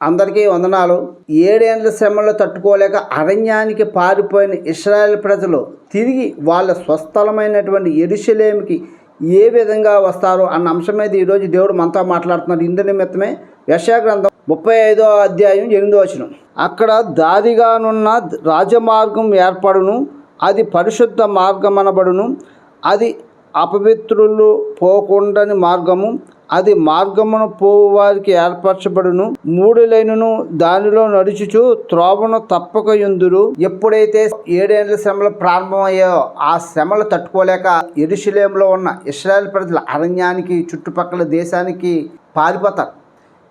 అందరికీ వందనాలు. ఏడేండ్ల శ్రమలు తట్టుకోలేక అరణ్యానికి పారిపోయిన ఇస్రాయల్ ప్రజలు తిరిగి వాళ్ళ స్వస్థలమైనటువంటి ఎరుశలేమికి ఏ విధంగా వస్తారు అన్న అంశం మీద ఈరోజు దేవుడు మనతో మాట్లాడుతున్నారు ఇందు నిమిత్తమే యశాగ్రంథం ముప్పై ఐదో అధ్యాయం ఎనిమిదో వచనం. అక్కడ దారిగానున్న రాజమార్గం ఏర్పడును అది పరిశుద్ధ మార్గం అనబడును అది అపవిత్రులు పోకుండాని మార్గము అది మార్గమును పోవు వారికి ఏర్పరచబడును. మూడు లైనును దానిలో నడుచుచు త్రోవను తప్పక ఎందురు ఎప్పుడైతే ఏడేళ్ళ శ్రమలు ప్రారంభమయ్యాయో ఆ శ్రమలు తట్టుకోలేక ఎరుషులేంలో ఉన్న ఇస్రాయల్ ప్రజలు అరణ్యానికి చుట్టుపక్కల దేశానికి పారిపోతారు.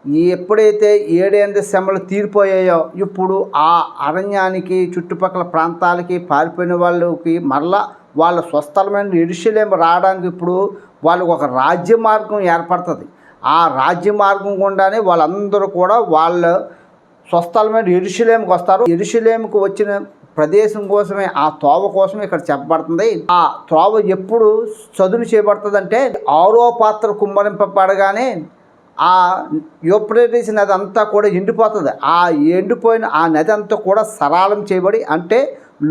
ఈ ఎప్పుడైతే ఏడేండ్ల శ్రమలు తీరిపోయాయో ఇప్పుడు ఆ అరణ్యానికి చుట్టుపక్కల ప్రాంతాలకి పారిపోయిన వాళ్ళకి మరలా వాళ్ళ స్వస్థలమైన ఇరుషులేం రావడానికి ఇప్పుడు వాళ్ళకు ఒక రాజ్య మార్గం ఏర్పడుతుంది. ఆ రాజ్య మార్గం గుండానే వాళ్ళందరూ కూడా వాళ్ళ స్వస్థలమైన ఎరుషులేంకి వస్తారు. ఎరుషులేంకి వచ్చిన ప్రదేశం కోసమే ఆ తోవ కోసమే ఇక్కడ చెప్పబడుతుంది. ఆ త్రోవ ఎప్పుడు చదును చేయబడుతుందంటే ఆరో పాత్ర కుమ్మరింపబడగానే ఆ యూప్రటిస్ నది అంతా కూడా ఎండిపోతుంది. ఆ ఎండిపోయిన ఆ నది అంతా కూడా సరాలం చేయబడి అంటే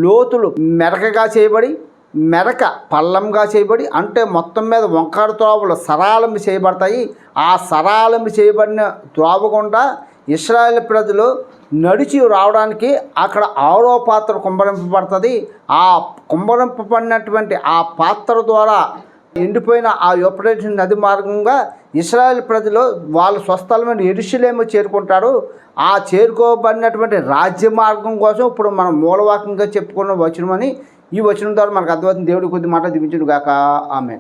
లోతులు మెరకగా చేయబడి మెరక పల్లంగా చేయబడి అంటే మొత్తం మీద వంకాడు త్రోవలు సరాలంబి చేయబడతాయి. ఆ సరాలంబి చేయబడిన త్రోవ గుండా ఇస్రాయేల్ ప్రజలు నడిచి రావడానికి అక్కడ ఆరో పాత్ర కుంభరింపబడుతుంది ఆ కుంభరింపబడినటువంటి ఆ పాత్ర ద్వారా ఎండిపోయిన ఆ యూపరేషన్ నది మార్గంగా ఇస్రాయల్ ప్రజలు వాళ్ళ స్వస్థలమైన ఎరుషులేమో చేరుకుంటారు. ఆ చేరుకోబడినటువంటి రాజ్య మార్గం కోసం ఇప్పుడు మనం మూలవాక్యంగా చెప్పుకున్న వచనమని ఈ వచనం ద్వారా మనకు అర్థమవుతుంది దేవుడు కొద్ది మాట దిపించుడు గాక. ఆమె